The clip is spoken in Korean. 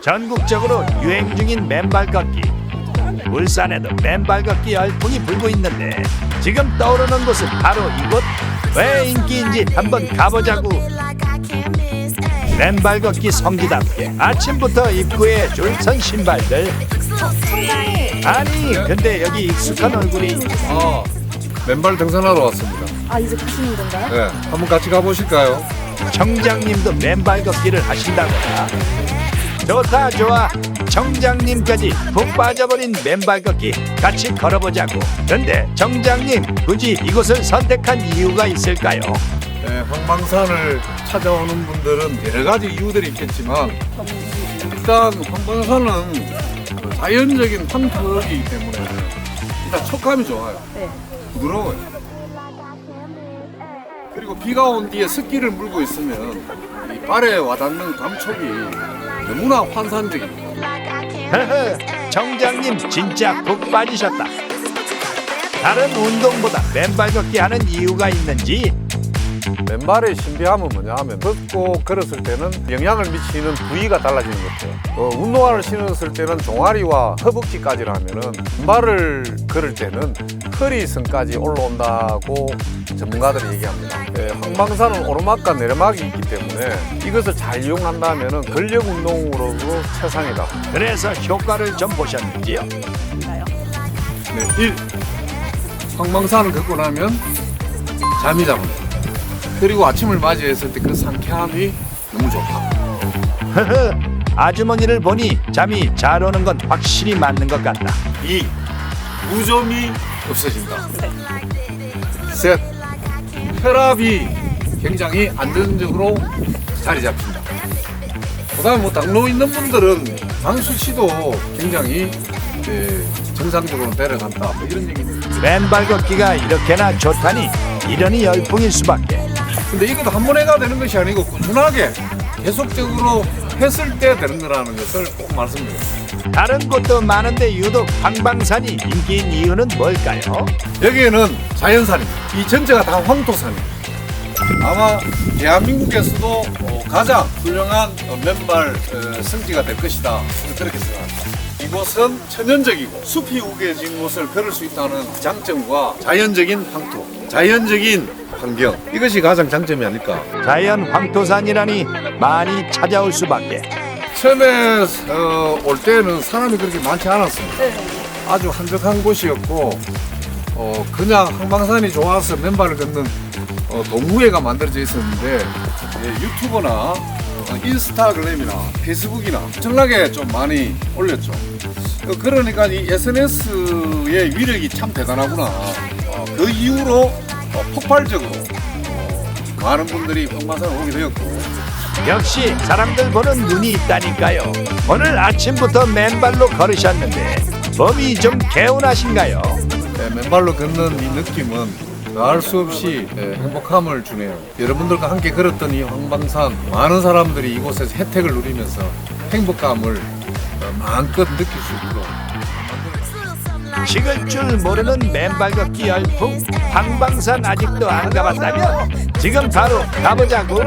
전국적으로 유행 중인 맨발 걷기. 울산에도 맨발 걷기 열풍이 불고 있는데 지금 떠오르는 곳은 바로 이곳. 왜 인기인지 한번 가보자고. 맨발 걷기 성지답게 아침부터 입구에 줄선 신발들. 아니 근데 여기 익숙한 얼굴이 아, 맨발 등산하러 왔습니다. 아 이제 가시는 건가요? 네, 한번 같이 가보실까요? 청장님도 맨발 걷기를 하신다거나 좋다 좋아 청장님까지 푹 빠져버린 맨발 걷기 같이 걸어보자고 근데 청장님 굳이 이곳을 선택한 이유가 있을까요? 네, 황방산을 찾아오는 분들은 여러 가지 이유들이 있겠지만 일단 황방산은 그 자연적인 황토이기 때문에 일단 촉감이 좋아요. 네. 부드러워요. 그리고 비가 온 뒤에 습기를 물고 있으면 이 발에 와닿는 감촉이 너무나. 허허 청장님 진짜 푹 빠지셨다 다른 운동보다 맨발 걷기 하는 이유가 있는지 맨발의 신비함은 뭐냐 하면 걷고 걸었을 때는 영향을 미치는 부위가 달라지는 거죠. 어, 운동화를 신었을 때는 종아리와 허벅지까지라면은 발을 걸을 때는 허리선까지 올라온다고 전문가들이 얘기합니다. 예, 황방산은 오르막과 내리막이 있기 때문에 이것을 잘 이용한다면은 근력 운동으로도 최상이다. 그래서 효과를 좀 보셨는지요? 네, 1. 황망산을 걷고 나면 잠이 잡니다. 그리고 아침을 맞이했을 때 그 상쾌함이 너무 좋다. 허허 아주머니를 보니 잠이 잘 오는 건 확실히 맞는 것 같다 2. 무좀이 없어진다. 셋. 혈압이 굉장히 안정적으로 자리 잡힌다. 그 다음에 뭐 당뇨 있는 분들은 당 수치도 굉장히 예, 정상적으로 내려간다. 뭐 이런 얘기입니다. 맨발 걷기가 이렇게나 좋다니 이러니 열풍일 수밖에 근데 이것도 한 번에 가 되는 것이 아니고 꾸준하게 계속적으로 했을 때 되는 거라는 것을 꼭 말씀드립니다. 다른 곳도 많은데 유독 황방산이 인기인 이유는 뭘까요? 여기에는 자연산입니다. 이 전체가 다 황토산입니다. 아마 대한민국에서도 어, 가장 훌륭한 어, 맨발 어, 성지가 될 것이다. 그렇게 생각합니다. 이곳은 천연적이고 숲이 우겨진 곳을 걸을 수 있다는 장점과 자연적인 황토, 자연적인 환경 이것이 가장 장점이 아닐까. 자연 황토산이라니 많이 찾아올 수밖에 처음에 어, 올 때는 사람이 그렇게 많지 않았습니다. 네. 아주 한적한 곳이었고 어, 그냥 항방산이 좋아서 맨발을 걷는 어, 동호회가 만들어져 있었는데 예, 유튜브나 어, 인스타그램이나 페이스북이나 엄청나게 좀 많이 올렸죠. 어, 그러니까 이 SNS의 위력이 참 대단하구나. 어, 그 이후로 어, 폭발적으로 어, 많은 분들이 항방산을 오게 되었고 역시 사람들 보는 눈이 있다니까요 오늘 아침부터 맨발로 걸으셨는데 몸이 좀 개운하신가요? 네, 맨발로 걷는 이 느낌은 더할 수 없이 네, 행복함을 주네요. 여러분들과 함께 걸었던 이 황방산 많은 사람들이 이곳에서 혜택을 누리면서 행복감을 어, 마음껏 느낄 수 있도록 식을 줄 모르는 맨발 걷기 열풍 황방산 아직도 안 가봤다면 지금 바로 가보자고